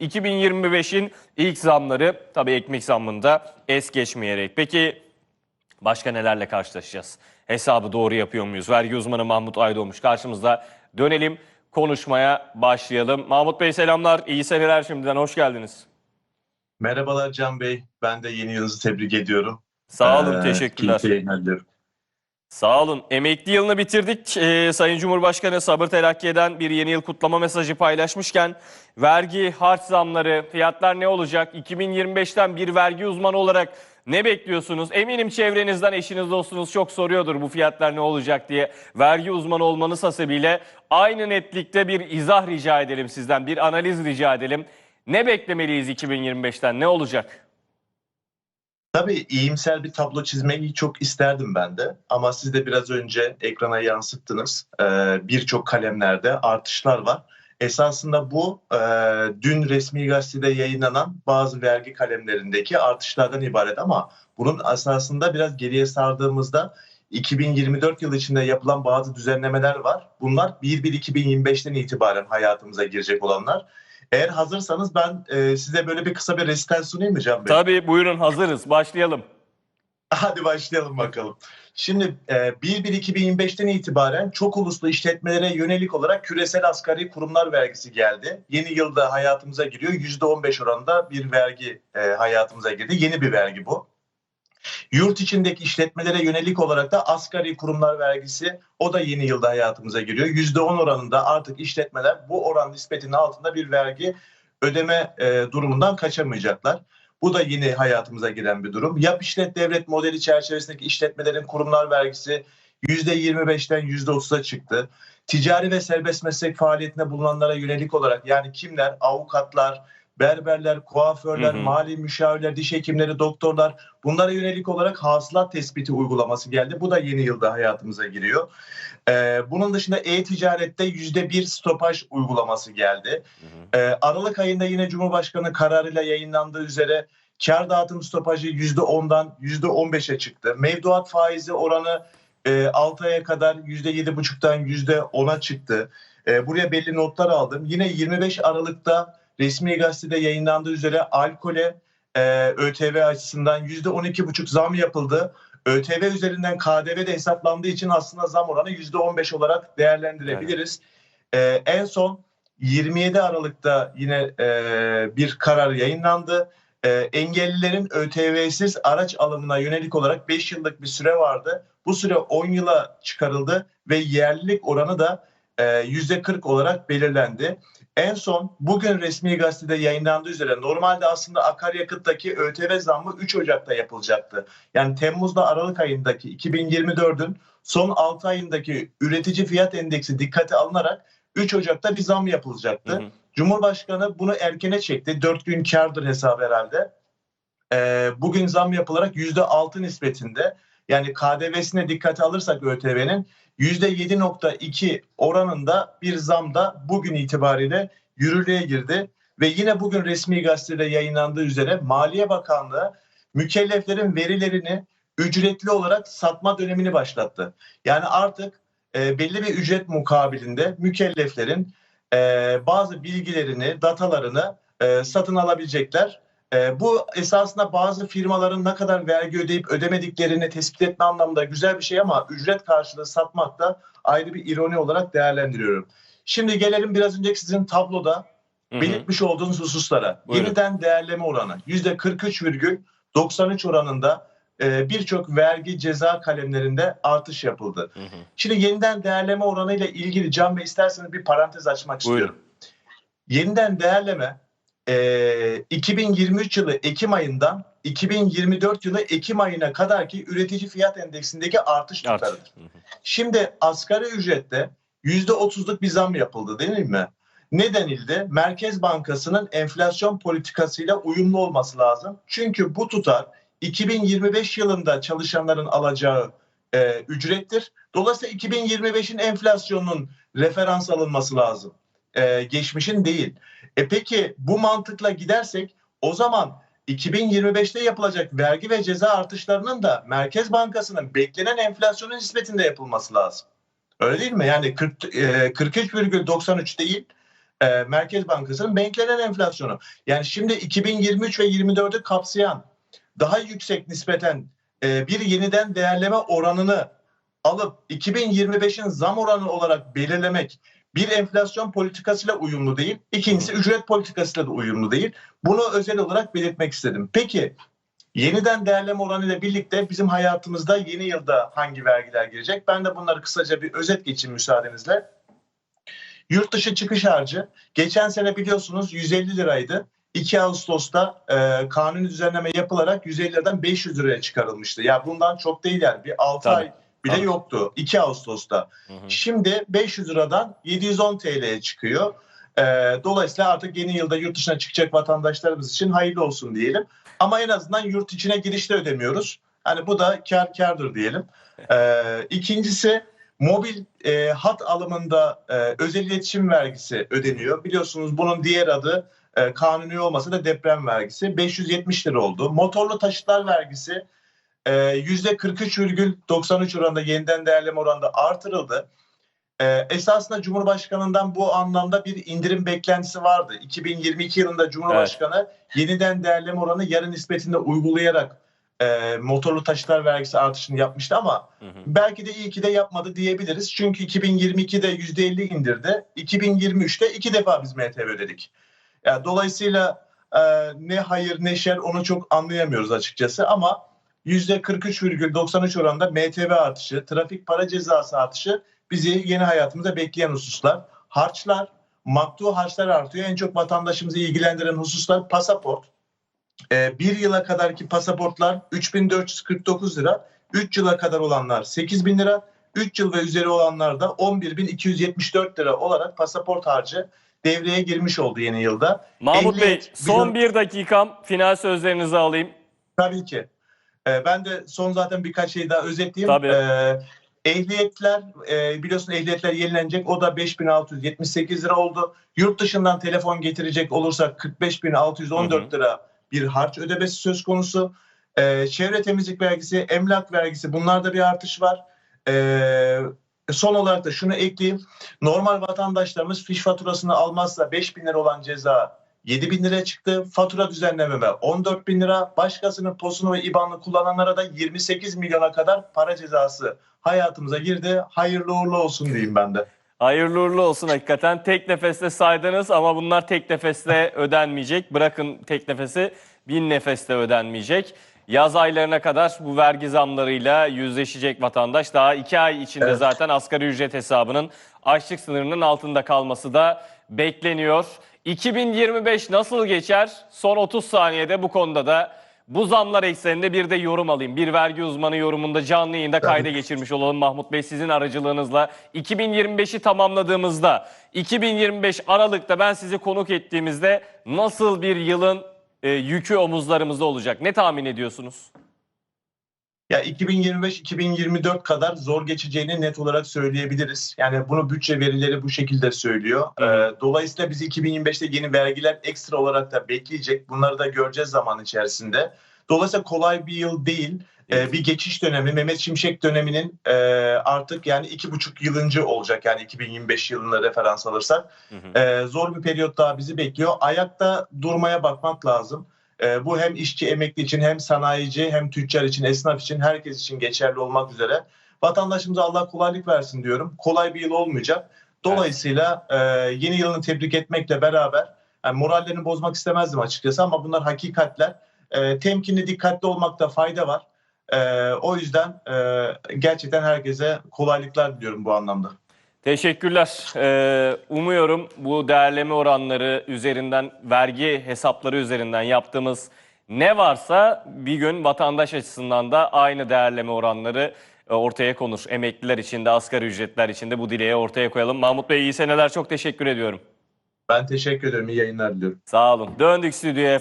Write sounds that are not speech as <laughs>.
2025'in ilk zamları tabii ekmek zammında es geçmeyerek. Peki başka nelerle karşılaşacağız? Hesabı doğru yapıyor muyuz? Vergi uzmanı Mahmut Aydoğmuş karşımızda. Dönelim konuşmaya başlayalım. Mahmut Bey selamlar, iyi seneler şimdiden hoş geldiniz. Merhabalar Can Bey. Ben de yeni yılınızı tebrik ediyorum. Sağ olun, Ee, teşekkürler. keyifli yayınlar diliyorum. Sağ olun. Emekli yılını bitirdik. Ee, Sayın Cumhurbaşkanı sabır telakki eden bir yeni yıl kutlama mesajı paylaşmışken vergi, harç zamları, fiyatlar ne olacak? 2025'ten bir vergi uzmanı olarak ne bekliyorsunuz? Eminim çevrenizden eşiniz dostunuz çok soruyordur bu fiyatlar ne olacak diye. Vergi uzmanı olmanız hasebiyle aynı netlikte bir izah rica edelim sizden, bir analiz rica edelim. Ne beklemeliyiz 2025'ten? Ne olacak? Tabii iyimser bir tablo çizmeyi çok isterdim ben de. Ama siz de biraz önce ekrana yansıttınız. Ee, Birçok kalemlerde artışlar var. Esasında bu e, dün resmi gazetede yayınlanan bazı vergi kalemlerindeki artışlardan ibaret ama bunun esasında biraz geriye sardığımızda 2024 yılı içinde yapılan bazı düzenlemeler var. Bunlar 1-1-2025'ten itibaren hayatımıza girecek olanlar. Eğer hazırsanız ben e, size böyle bir kısa bir resital sunayım mı Can Bey? Tabii buyurun hazırız. Başlayalım. <laughs> Hadi başlayalım bakalım. Şimdi e, 1-1-2025'ten itibaren çok uluslu işletmelere yönelik olarak küresel asgari kurumlar vergisi geldi. Yeni yılda hayatımıza giriyor. %15 oranında bir vergi e, hayatımıza girdi. Yeni bir vergi bu. Yurt içindeki işletmelere yönelik olarak da asgari kurumlar vergisi o da yeni yılda hayatımıza giriyor. %10 oranında artık işletmeler bu oran nispetinin altında bir vergi ödeme e, durumundan kaçamayacaklar. Bu da yeni hayatımıza giren bir durum. Yap işlet devlet modeli çerçevesindeki işletmelerin kurumlar vergisi %25'ten %30'a çıktı. Ticari ve serbest meslek faaliyetinde bulunanlara yönelik olarak yani kimler? Avukatlar, berberler, kuaförler, Hı hı. mali müşavirler, diş hekimleri, doktorlar bunlara yönelik olarak hasılat tespiti uygulaması geldi. Bu da yeni yılda hayatımıza giriyor. Ee, bunun dışında e-ticarette %1 stopaj uygulaması geldi. Ee, Aralık ayında yine Cumhurbaşkanı kararıyla yayınlandığı üzere kar dağıtım stopajı %10'dan %15'e çıktı. Mevduat faizi oranı e, 6 aya kadar %7,5'tan %10'a çıktı. E, buraya belli notlar aldım. Yine 25 Aralık'ta resmi gazetede yayınlandığı üzere alkole e, ÖTV açısından %12,5 zam yapıldı. ÖTV üzerinden KDV de hesaplandığı için aslında zam oranı %15 olarak değerlendirebiliriz. E, en son 27 Aralık'ta yine e, bir karar yayınlandı. E, engellilerin ÖTV'siz araç alımına yönelik olarak 5 yıllık bir süre vardı. Bu süre 10 yıla çıkarıldı ve yerlilik oranı da e, %40 olarak belirlendi. En son bugün resmi gazetede yayınlandığı üzere normalde aslında akaryakıttaki ÖTV zammı 3 Ocak'ta yapılacaktı. Yani Temmuz'da Aralık ayındaki 2024'ün son 6 ayındaki üretici fiyat endeksi dikkate alınarak 3 Ocak'ta bir zam yapılacaktı. Hı hı. Cumhurbaşkanı bunu erkene çekti. 4 gün kardır hesabı herhalde. Ee, bugün zam yapılarak %6 nispetinde yani KDV'sine dikkate alırsak ÖTV'nin %7.2 oranında bir zam da bugün itibariyle yürürlüğe girdi. Ve yine bugün resmi gazetede yayınlandığı üzere Maliye Bakanlığı mükelleflerin verilerini ücretli olarak satma dönemini başlattı. Yani artık e, belli bir ücret mukabilinde mükelleflerin e, bazı bilgilerini, datalarını e, satın alabilecekler. E, bu esasında bazı firmaların ne kadar vergi ödeyip ödemediklerini tespit etme anlamında güzel bir şey ama ücret karşılığı satmak da ayrı bir ironi olarak değerlendiriyorum. Şimdi gelelim biraz önceki sizin tabloda Hı hı. belirtmiş olduğunuz hususlara. Buyurun. Yeniden değerleme oranı %43,93 oranında e, birçok vergi ceza kalemlerinde artış yapıldı. Hı hı. Şimdi yeniden değerleme oranı ile ilgili Can Bey isterseniz bir parantez açmak Buyurun. istiyorum. Yeniden değerleme e, 2023 yılı Ekim ayından 2024 yılı Ekim ayına kadarki üretici fiyat endeksindeki artış tutarıdır. Şimdi asgari ücrette %30'luk bir zam yapıldı değil mi? Ne denildi? Merkez Bankası'nın enflasyon politikasıyla uyumlu olması lazım. Çünkü bu tutar 2025 yılında çalışanların alacağı e, ücrettir. Dolayısıyla 2025'in enflasyonunun referans alınması lazım. E, geçmişin değil. E peki bu mantıkla gidersek o zaman 2025'te yapılacak vergi ve ceza artışlarının da Merkez Bankası'nın beklenen enflasyonun nispetinde yapılması lazım. Öyle değil mi? Yani 40, e, 43,93 değil e, Merkez Bankası'nın beklenen enflasyonu. Yani şimdi 2023 ve 24'ü kapsayan daha yüksek nispeten e, bir yeniden değerleme oranını alıp 2025'in zam oranı olarak belirlemek bir enflasyon politikasıyla uyumlu değil. İkincisi ücret politikasıyla da uyumlu değil. Bunu özel olarak belirtmek istedim. Peki yeniden değerleme oranı ile birlikte bizim hayatımızda yeni yılda hangi vergiler girecek? Ben de bunları kısaca bir özet geçeyim müsaadenizle. Yurt dışı çıkış harcı geçen sene biliyorsunuz 150 liraydı. 2 Ağustos'ta e, kanuni düzenleme yapılarak 150 liradan 500 liraya çıkarılmıştı. Ya bundan çok değil yani bir 6 Tabii, ay bile tabii. yoktu 2 Ağustos'ta. Hı hı. Şimdi 500 liradan 710 TL'ye çıkıyor. Ee, dolayısıyla artık yeni yılda yurt dışına çıkacak vatandaşlarımız için hayırlı olsun diyelim. Ama en azından yurt içine girişte ödemiyoruz. Hani bu da kar kardır diyelim. Ee, ikincisi mobil e, hat alımında e, özel iletişim vergisi ödeniyor. Biliyorsunuz bunun diğer adı e, kanuni olmasa da deprem vergisi 570 lira oldu. Motorlu taşıtlar vergisi e, %43,93 oranında yeniden değerleme oranında artırıldı. Ee, esasında Cumhurbaşkanı'ndan bu anlamda bir indirim beklentisi vardı. 2022 yılında Cumhurbaşkanı yeniden değerleme oranı yarı nispetinde uygulayarak e, motorlu taşıtlar vergisi artışını yapmıştı ama Hı hı. belki de iyi ki de yapmadı diyebiliriz. Çünkü 2022'de %50 indirdi. 2023'te iki defa biz MTV ödedik. Yani dolayısıyla e, ne hayır ne şer onu çok anlayamıyoruz açıkçası ama %43,93 oranında MTV artışı, trafik para cezası artışı bizi yeni hayatımıza bekleyen hususlar. Harçlar, maktu harçlar artıyor. En çok vatandaşımızı ilgilendiren hususlar pasaport. Ee, bir yıla kadarki pasaportlar 3449 lira. 3 yıla kadar olanlar 8000 lira. 3 yıl ve üzeri olanlar da 11.274 lira olarak pasaport harcı devreye girmiş oldu yeni yılda. Mahmut Bey son bir dakikam final sözlerinizi alayım. Tabii ki. Ee, ben de son zaten birkaç şey daha özetleyeyim. Tabii. Ee, ehliyetler e, biliyorsun ehliyetler yenilenecek. O da 5678 lira oldu. Yurt dışından telefon getirecek olursak 45614 lira bir harç ödemesi söz konusu. Ee, çevre temizlik vergisi, emlak vergisi bunlarda bir artış var. Ee, son olarak da şunu ekleyeyim. Normal vatandaşlarımız fiş faturasını almazsa 5000 lira olan ceza 7 bin liraya çıktı. Fatura düzenlememe 14 bin lira. Başkasının posunu ve IBAN'ını kullananlara da 28 milyona kadar para cezası hayatımıza girdi. Hayırlı uğurlu olsun diyeyim ben de. Hayırlı uğurlu olsun hakikaten. Tek nefeste saydınız ama bunlar tek nefeste ödenmeyecek. Bırakın tek nefesi bin nefeste ödenmeyecek. Yaz aylarına kadar bu vergi zamlarıyla yüzleşecek vatandaş. Daha iki ay içinde Evet. zaten asgari ücret hesabının açlık sınırının altında kalması da bekleniyor. 2025 nasıl geçer? Son 30 saniyede bu konuda da bu zamlar ekseninde bir de yorum alayım. Bir vergi uzmanı yorumunda canlı yayında kayda geçirmiş olalım Mahmut Bey sizin aracılığınızla. 2025'i tamamladığımızda 2025 Aralık'ta ben sizi konuk ettiğimizde nasıl bir yılın e, yükü omuzlarımızda olacak? Ne tahmin ediyorsunuz? Ya 2025-2024 kadar zor geçeceğini net olarak söyleyebiliriz. Yani bunu bütçe verileri bu şekilde söylüyor. Ee, dolayısıyla bizi 2025'te yeni vergiler ekstra olarak da bekleyecek. Bunları da göreceğiz zaman içerisinde. Dolayısıyla kolay bir yıl değil. Ee, bir geçiş dönemi, Mehmet Şimşek döneminin e, artık yani iki buçuk yılıncı olacak yani 2025 yılına referans alırsak. Ee, zor bir periyot daha bizi bekliyor. Ayakta durmaya bakmak lazım. Ee, bu hem işçi emekli için hem sanayici hem tüccar için esnaf için herkes için geçerli olmak üzere. Vatandaşımıza Allah kolaylık versin diyorum. Kolay bir yıl olmayacak. Dolayısıyla e, yeni yılını tebrik etmekle beraber yani morallerini bozmak istemezdim açıkçası ama bunlar hakikatler. E, temkinli dikkatli olmakta fayda var. E, o yüzden gerçekten herkese kolaylıklar diliyorum bu anlamda. Teşekkürler. Ee, umuyorum bu değerleme oranları üzerinden, vergi hesapları üzerinden yaptığımız ne varsa bir gün vatandaş açısından da aynı değerleme oranları e, ortaya konur. Emekliler için de, asgari ücretler için de bu dileği ortaya koyalım. Mahmut Bey iyi seneler, çok teşekkür ediyorum. Ben teşekkür ederim. İyi yayınlar diliyorum. Sağ olun. Döndük stüdyoya.